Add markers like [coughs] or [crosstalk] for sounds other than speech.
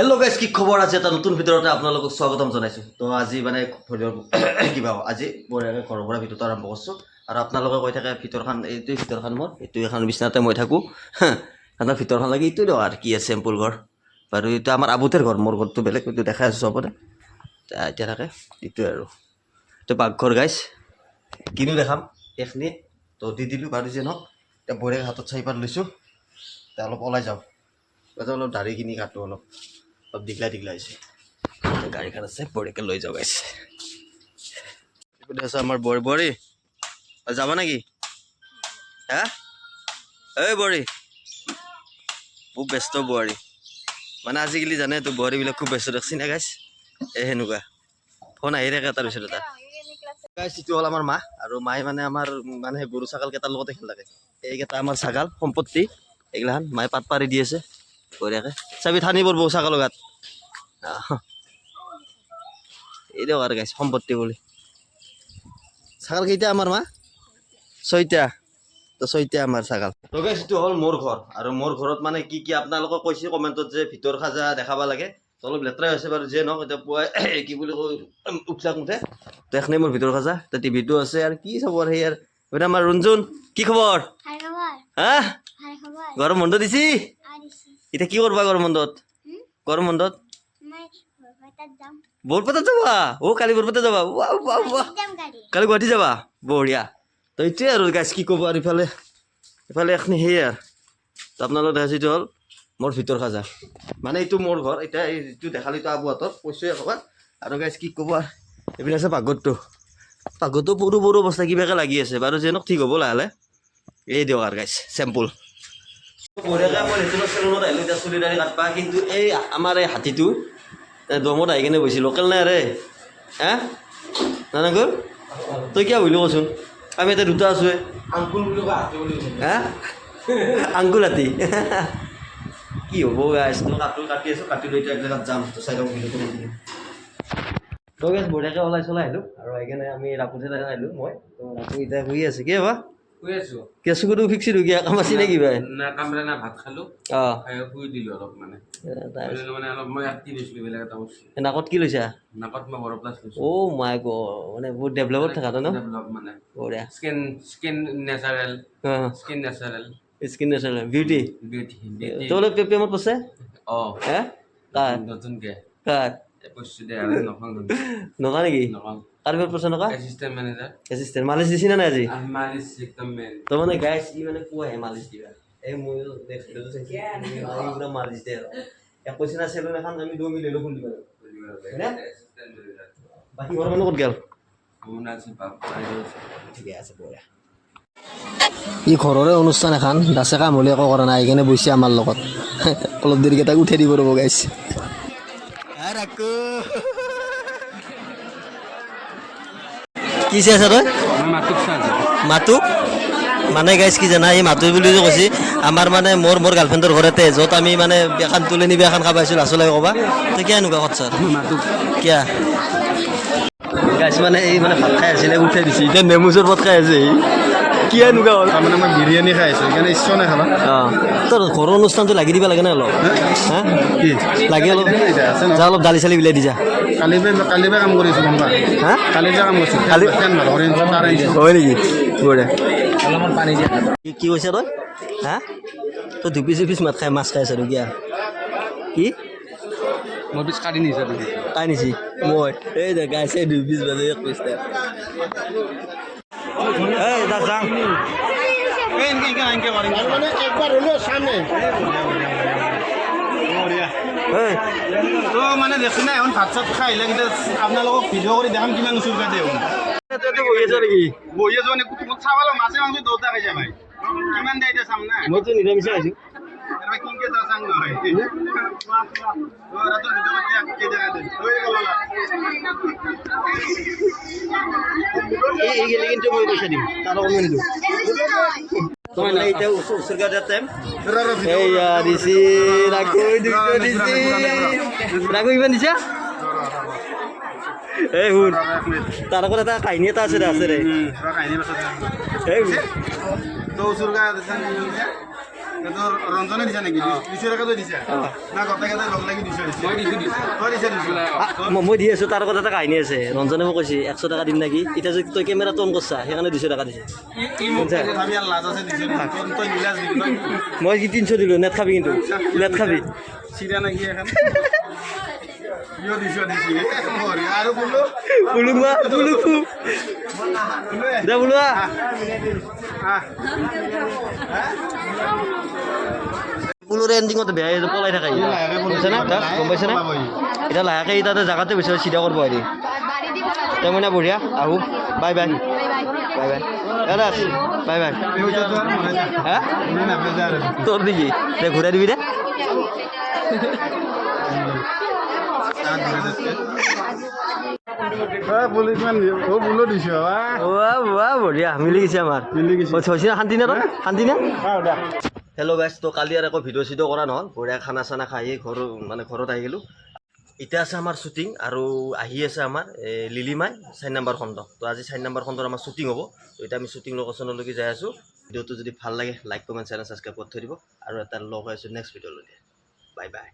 Hello' guys কি খবৰ আছে? এটা নতুন ভিতৰতে আপোনালোকক স্বাগতম জনাইছোঁ। তো আজি মানে [coughs] কিবা আজি বঢ়িয়াকৈ ঘৰৰ পৰা ভিডিঅ'টো আৰম্ভ কৰিছোঁ। আৰু আপোনালোকে কৈ থাকে, ভিতৰখন, এইটোৱে ভিতৰখন মোৰ এইটো এখন বিচনাতে মই থাকোঁ। আপোনাৰ ভিতৰখন লাগি এইটোৱে দিয়ক আৰু কি আছে চেম্পুল ঘৰ। বাৰু এইটো আমাৰ আবুতেৰ ঘৰ, মোৰ ঘৰটো বেলেগ, এইটো দেখাই আছোঁ চবতে। এতিয়া থাকে, এইটোৱে আৰু। এইটো পাকঘৰ গাইজ কিনো দেখাম এইখিনি তো দি দিলোঁ, বাৰু যে নহওক। এতিয়া বঢ়িয়াকৈ হাতত চাৰি পাত লৈছোঁ। এতিয়া অলপ ওলাই যাওঁ। অলপ দাঢ়িখিনি কাটোঁ অলপ। অলপ দীঘলা দীঘলা হৈছে গাড়ীখন আছে বঢ়িয়াকৈ লৈ যাওঁ গাইছে আছে আমাৰ বৰী বৰী যাবা নেকি? হা ঐ বৰী খুব ব্যস্ত বোৱাৰী মানে আজিকালি জানে তো বোৱাৰীবিলাক খুব ব্যস্ত দেখছি না গাইছ এই সেনেকুৱা। ফোন আহি থাকে তাৰ পিছত এটা গাইছ হ'ল আমাৰ মা। আৰু মায়ে মানে আমাৰ মানে গৰু ছাগল কেইটাৰ লগতে খেল থাকে। এইকেইটা আমাৰ ছাগাল, সম্পত্তি। এইগিলাখান মায়ে পাত পাৰি দি আছে, বঢ়িয়াকৈ। চাবি ঠানি পৰব ছাগলৰ গাত। এই দিয়ক আৰু গাইছ সম্পত্তি বুলি। ছাগাল কেইটা আমাৰ মা? ছয়টা। তো ছয়টা আমাৰ ছাগাল। তো গাইছ এইটো হ'ল মোৰ ঘৰ। আৰু মোৰ ঘৰত মানে কি কি আপোনালোকক কৈছে কমেণ্টত যে ভিতৰ সাজা দেখাব লাগে। তো অলপ লেতেৰা হৈছে বাৰু যিয়ে নহওক এতিয়া পুৱাই [coughs] কি বুলি কয় উঠলাক মুঠে তো এখনে মোৰ ভিতৰ সাজা তো টিভিটো আছে আৰু কি চাব সেই আৰু। আমাৰ ৰঞ্জুন কি খবৰ? খবৰ। হা? গৰম বন্ধ দিছি? এতিয়া কি কৰবা গৰম বন্ধত? গৰম বন্ধত? যাম। যাবা? অ কালি বৰপেটা যাবা? কালি গুৱাহাটী যাবা? বঢ়িয়া। তো এইটোৱে আৰু গাইছ কি ক'ব আৰু ইফালে? ইফালে এখনি সেয়ে আৰু। তো আপোনালোকে দেখাইছে এইটো হ'ল মোৰ ভিতৰ সাজা মানে এইটো মোৰ ঘৰ এতিয়া এই যিটো দেখাল এইটো আবুহঁতৰ কৈছোৱে ক'ৰবাত আৰু গাইছ কি ক'ব এইপিনে আছে পাকঘৰটো। পাকঘৰটো সৰু সৰু অৱস্থা কিবাকে লাগি আছে। বাৰু যেনক ঠিক হ'ব লাহে লাহে। এই দিয়ক আৰু গাইছ চেম্পুল বঢ়িয়াকৈ মই সেইটো চেলুনত আহিলোঁ এতিয়া চুলি দাড়ি কাটবা। কিন্তু এই আমাৰ এই হাতীটো দমত আহি কিনে বহিছে লোকেল নাই ৰে। হা? নানাগৰ তই কিয় বুলিলো কচোন? আমি এতিয়া দুটা আছোৱে আংকুল বুলি হাতী বুলি হা? আংকুল হাতী। কি হ'ব গাইছ তো কাটো কাটি আছোঁ কাটি লৈ এতিয়া এক জেগাত যাম তো চাই লওঁ ভিডিঅ'টো তো গেছ বঢ়িয়াকৈ ওলাই চলাই আহিলোঁ আৰু আহি কিনে আমি ৰাপুতে আহিলোঁ মই। তো ৰাপু এতিয়া শুই আছে কি হবা? শুই আছো? কেঁচুকুটো ফিক্সিটো কি কাম আছে নেকি ভাই না কামৰে না ভাত খালো। অঁ। শুই দিলো অলপ মানে। মানে অলপ মই এক্টিভ হৈছিলো বেলেগ এটা বস্তু। নাকত কি লৈছা? নাকত মই বড় প্লাছ লৈছো। অ' মাই গ মানে বহুত ডেভেলপত থকা ন? ডেভেলপ মানে। বঢ়িয়া। Skin skin natural skin natural. Skin natural beauty? Beauty তোমালোক পেপিএমত পছে? অ। হে? কাৰ? নতুনকে। কাৰ? কৈছো দে আৰু নকওঁ নকা? নেকি কাৰ পেপাৰ পছে নকা এচিষ্টেণ্ট মেনেজাৰ এচিষ্টেণ্ট মালিচ দিছি না নাই আজি মালিচ একদম মেইন তো মানে গাইছ ই মানে কোৱাহে মালিচ দিবা এই মই ভিডিঅ'টো চাইছোঁ পুৰা মালিচ দিয়ে আৰু এক কৈছে না চেলুন এখন আমি দুই মিলি লৈ খুলিব লাগিব বাকী ঘৰৰ মানুহ ক'ত গ'ল ঠিকে আছে বঢ়িয়া ই ঘৰৰে অনুষ্ঠান এখন দাসে কাম হ'লে একো কৰা নাই সেইকাৰণে বহিছে আমাৰ লগত অলপ দেৰিকৈ তাক উঠাই দিব ৰ'ব গাইছ কি আছা তই? মাতো মানে গাইছ কি জানা এই মাতো বুলি যে কৈছে আমাৰ মানে মোৰ মোৰ গাৰ্লফ্ৰেণ্ডৰ ঘৰতে য'ত আমি মানে এখন তুলি নিবি এখন খাব আহিছোঁ আচলতে ক'বা। তই কিয় এনেকুৱা কথা কিয়া? গাইছ মানে এই মানে ভাত খাই আছিলে উঠাই দিছে। এতিয়া নেমু চৰবত খাই আছে কিয় এনেকুৱা হ'ল? তাৰমানে মই বিৰিয়ানী খাই আছোঁ সেইকাৰণে ইচ্ছা নাই খাবা। অঁ। তোৰ ঘৰৰ অনুষ্ঠানটো লাগি দিব লাগে নে অলপ? হা? কি? লাগে অলপ? যা অলপ দালি চালি বিলাই দি যা। কালি কালি পৰা কাম কৰিছোঁ গম পা হা? কালি পৰা কাম কৰিছোঁ কালি- হয় নেকি? বঢ়িয়া অলপমান পানী দিয়া। কি কি কৈছা তই? হা? তই দুপিচ দুপিচ মাত খাই মাছ খাই আছা কিয়া? কি? মই পিছ কাটি নিছোঁ। খাই নিছি। মই এই দে গাইছে দুই পিচ বাজে এক দে এই দা যাওঁ মানে একবাৰ হ'লেও চামে তো মানে দেখি নাই এখন ভাত চাত খাই কিন্তু আপোনালোকক ভিডিঅ' কৰি দেখাম কিমান চুৰকা দেওঁ তই বহি আছ নেকি? বহি আছোঁ মানে তোমাক চাবলৈ মাছে মাংস খাই যাবাই কিমান দেই এতিয়া চাম না? মইতো নিৰামিষে আহিছোঁ এবাৰ এইগিলা কিন্তু মই পইচা দিম লগত মই নিদিওঁ তাৰ লগত এটা কাহিনী এটা আছে ৰ, ৰঞ্জনে দিছে নেকি? দিছে? না লগ লাগি দিছে মই দি আছোঁ তাৰ কথা এটা কাহিনী আছে। ৰঞ্জনে মোক কৈছে একশ টকা দিম নেকি? এতিয়া যদি তই কেমেৰাটো অন কৰছা সেইকাৰণে দুশ টকা দিছে। মই কি তিনিশ দিলোঁ নেট খাবি কিন্তু। নেট খাবি। চিৰা নেকি এখন? আহ। আহ বুলুৰ এণ্ডিঙত বেয়া এইটো পলাই থাকে বুজিছে না? তাক? গম পাইছে না? এতিয়া লাহেকৈ ই তাতে জাগাতে বিচাৰি চিধা কৰিব হেৰি তই মানে বঢ়িয়া আহো। Bye bye. Bye bye. দাদা বাই বাই। হা? মনে নাপেজা আৰু দে ঘূৰাই দিবি দে। হেল্ল' গাইজ তো কালি আৰু একো ভিডিঅ' চিডিঅ' কৰা নহ'ল বঢ়িয়া খানা চানা খাই ঘৰ মানে ঘৰত আহি গ'লোঁ। এতিয়া আছে আমাৰ শ্বুটিং আৰু আহি আছে আমাৰ এই লিলিমাই চাৰি নম্বৰ খণ্ড। তো আজি চাৰি নম্বৰ খণ্ডৰ আমাৰ শ্বুটিং হ'ব। তো এতিয়া আমি শ্বুটিং লোকেশ্যনলৈকে যাই আছোঁ। ভিডিঅ'টো যদি ভালো লাগে লাইক কমেণ্ট চেনেল ছাবস্ক্ৰাইব কৰি থৈ দিব। আৰু এটা লগ হৈ আছোঁ নেক্সট ভিডিঅ'লৈকে বাই বাই